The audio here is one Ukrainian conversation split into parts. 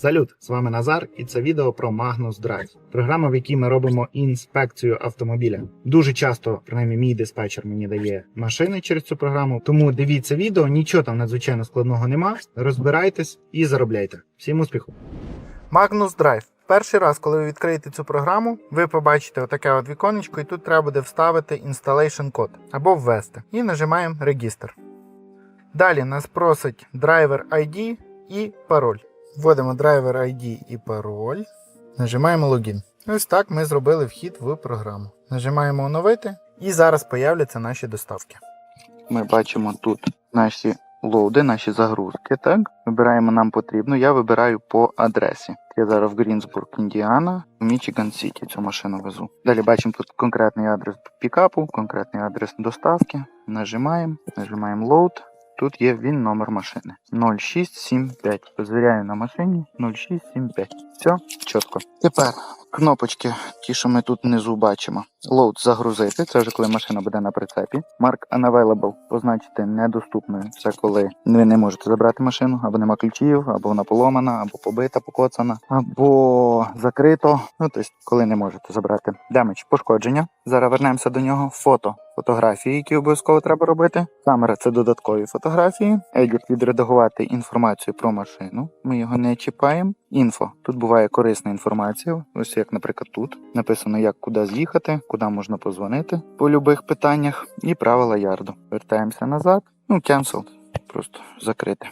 Салют! З вами Назар, і це відео про Magnus Drive, програма, в якій ми робимо інспекцію автомобіля. Дуже часто, принаймні, мій диспетчер мені дає машини через цю програму. Тому дивіться відео, нічого там надзвичайно складного нема. Розбирайтесь і заробляйте. Всім успіху! Magnus Drive. Перший раз, коли ви відкриєте цю програму, ви побачите отаке от віконечко, і тут треба буде вставити installation код або ввести. І нажимаємо Регістр. Далі нас просить драйвер ID і пароль. Вводимо драйвер ID і пароль. Нажимаємо логін. Ось так ми зробили вхід в програму. Нажимаємо оновити, і зараз появляться наші доставки. Ми бачимо тут наші лоуди, наші загрузки. Так, вибираємо нам потрібно. Я вибираю по адресі. Я зараз в Грінсбург, Індіана, в Мічиган Сіті цю машину везу. Далі бачимо тут конкретний адрес пікапу, конкретний адрес доставки. Нажимаємо, нажимаємо load. Тут є він номер машини 0675. Звіряю на машині 0675. Все, чітко. Тепер кнопочки, ті, що ми тут внизу бачимо. Load загрузити. Це вже коли машина буде на прицепі. Mark unavailable позначити недоступною. Це коли ви не можете забрати машину, або нема ключів, або вона поломана, або побита, покоцана, або закрито. Ну тобто, коли не можете забрати. Демедж пошкодження. Зараз вернемося до нього. Фото. Фотографії, які обов'язково треба робити. Камера це додаткові фотографії. Едіт відредагувати інформацію про машину. Ми його не чіпаємо. Інфо. Тут буває корисна інформація. Ось як, наприклад, тут написано, як куди з'їхати, куди можна позвонити по любих питаннях, і правила ярду. Вертаємося назад. Ну, cancel. Просто закрити.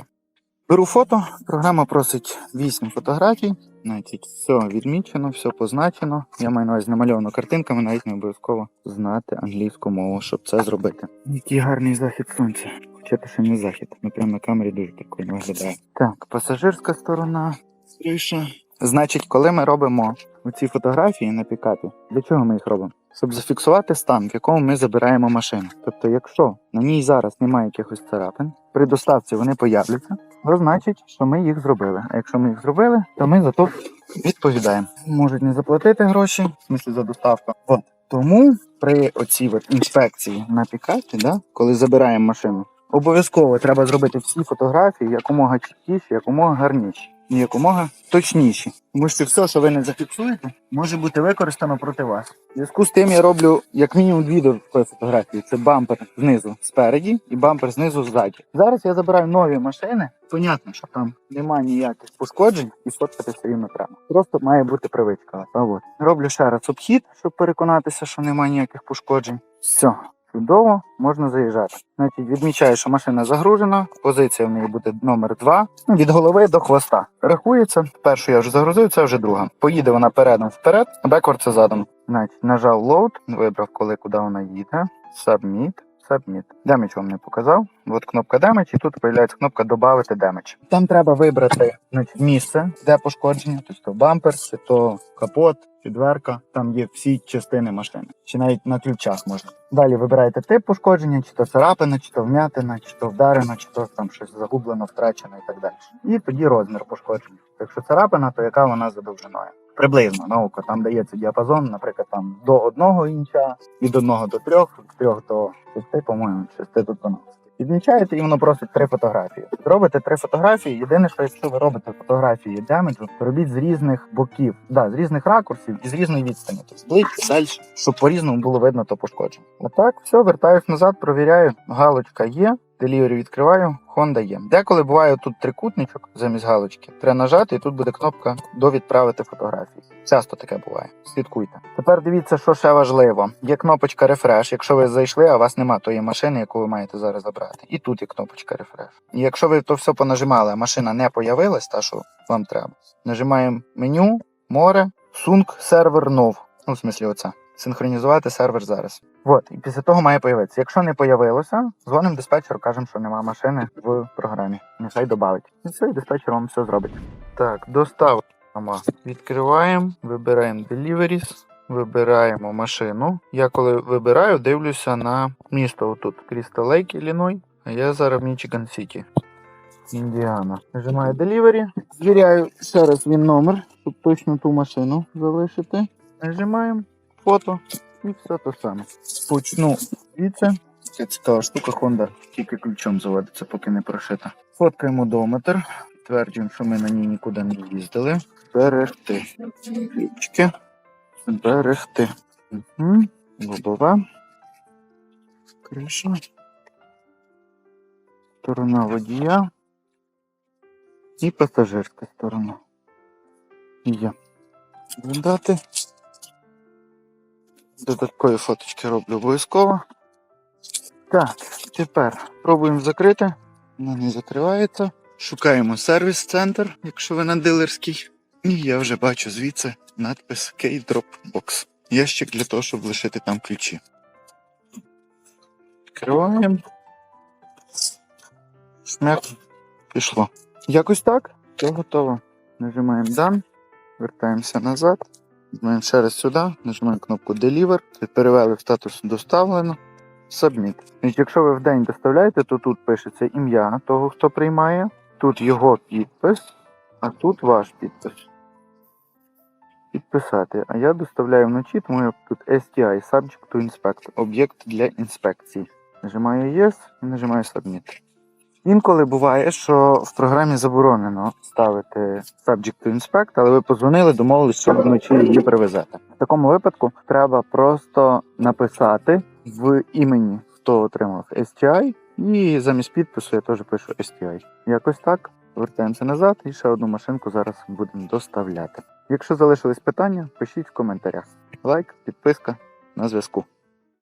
Беру фото. Програма просить 8 фотографій. Значить, все відмічено, все позначено. Я маю на увазі намальовано картинками, навіть не обов'язково знати англійську мову, щоб це зробити. Який гарний захід сонця. Хоча це ще не захід. Ну прямо на камері дуже прикольно виглядає. Так, пасажирська сторона. Криша. Значить, коли ми робимо ці фотографії на пікапі, для чого ми їх робимо? Щоб зафіксувати стан, в якому ми забираємо машину. Тобто, якщо на ній зараз немає якихось царапин, при доставці вони появляться, то значить, що ми їх зробили. А якщо ми їх зробили, то ми за то відповідаємо. Можуть не заплатити гроші, в смислі за доставку. От. Тому при оцій інспекції на пікапі, да, коли забираємо машину, обов'язково треба зробити всі фотографії якомога чіткіші, якомога гарніші якомога точніші. Тому що все, що ви не зафіксуєте, може бути використано проти вас. В зв'язку з тим я роблю як мінімум дві додаткові фотографії. Це бампер знизу спереді і бампер знизу ззаді. Зараз я забираю нові машини. Понятно, що там немає ніяких пошкоджень і сфоткати все рівно треба. Просто має бути привичка. А от. Роблю ще раз обхід, щоб переконатися, що немає ніяких пошкоджень. Все. Чудово, можна заїжджати. Значить, відмічаю, що машина загружена, позиція в неї буде номер 2 ну, від голови до хвоста. Рахується. Першу я вже загрузив, це вже друга. Поїде вона передом вперед, беквард це задом. Значить, нажав load, вибрав, коли куди вона їде. Submit. Submit. Демедж вам не показав. От кнопка Damage, і тут з'являється кнопка Добавити Damage. Там треба вибрати значить, місце, де пошкодження, тобто то бампер, чи то капот, чи дверка. Там є всі частини машини, чи навіть на ключах можна. Далі вибираєте тип пошкодження, чи то царапина, чи то вмятина, чи то вдарена, чи то там щось загублено, втрачено і так далі. І тоді розмір пошкодження. Якщо царапина, то яка вона за довжиною? Приблизно на око там дається діапазон, наприклад, там до одного інча, від одного до трьох, від трьох до шести, по-моєму, шести до 12. Відмічаєте і воно просить три фотографії. Робите три фотографії. Єдине, що якщо ви робите фотографії демеджу, то робіть з різних боків, да, з різних ракурсів і з різної відстані. Тобто ближче, далі, щоб по-різному було видно то пошкодження. Отак, все, вертаюсь назад, провіряю. Галочка є. Делівері відкриваю, Honda є. Деколи буває тут трикутничок замість галочки. Треба нажати, і тут буде кнопка до відправити фотографії. Часто таке буває. Слідкуйте. Тепер дивіться, що ще важливо. Є кнопочка Refresh. Якщо ви зайшли, а у вас немає тої машини, яку ви маєте зараз забрати. І тут є кнопочка Refresh. І якщо ви то все понажимали, а машина не появилась, та що вам треба, нажимаємо меню, море, сунк, сервер нов. Ну, в смислі, оце. Синхронізувати сервер зараз. От, і після того має появитися. Якщо не появилося, дзвонимо диспетчеру, кажемо, що нема машини в програмі. Нехай додавить. І все, і диспетчер вам все зробить. Так, доставка. Відкриваємо, вибираємо Deliveries, вибираємо машину. Я коли вибираю, дивлюся на місто отут. Crystal Lake, Ілліной, а я зараз в Мічиган Сіті. Індіана. Нажимаю Delivery. Звіряю ще раз він номер, щоб точно ту машину залишити. Нажимаємо фото і все те саме. Почну звідси. Це цікава штука Honda, тільки ключом заводиться, поки не прошита. Фоткаємо одометр. Підтверджуємо, що ми на ній нікуди не їздили. Зберегти. Ключки. Зберегти. Угу. Лобова. Криша. Сторона водія. І пасажирська сторона. Є. Додати. Додаткові фоточки роблю обов'язково. Так, тепер пробуємо закрити. Воно не закривається. Шукаємо сервіс-центр, якщо ви на дилерській. І я вже бачу звідси надпис K-Dropbox. Ящик для того, щоб лишити там ключі. Відкриваємо. Шмяк. Пішло. Якось так. Все готово. Нажимаємо Done. Вертаємося назад. Нажимаємо ще раз сюди, нажимаємо кнопку Deliver. Перевели в статус доставлено. Submit. Якщо ви в день доставляєте, то тут пишеться ім'я того, хто приймає, тут його підпис, а тут ваш підпис. Підписати. А я доставляю вночі, тому я тут STI Subject to Inspect. Об'єкт для інспекції. Нажимаю Yes і нажимаю Submit. Інколи буває, що в програмі заборонено ставити Subject to Inspect, але ви позвонили, домовились, що вночі її привезете. В такому випадку треба просто написати в імені, хто отримав STI, і замість підпису я теж пишу STI. Якось так. Вертаємося назад і ще одну машинку зараз будемо доставляти. Якщо залишились питання, пишіть в коментарях. Лайк, підписка на зв'язку.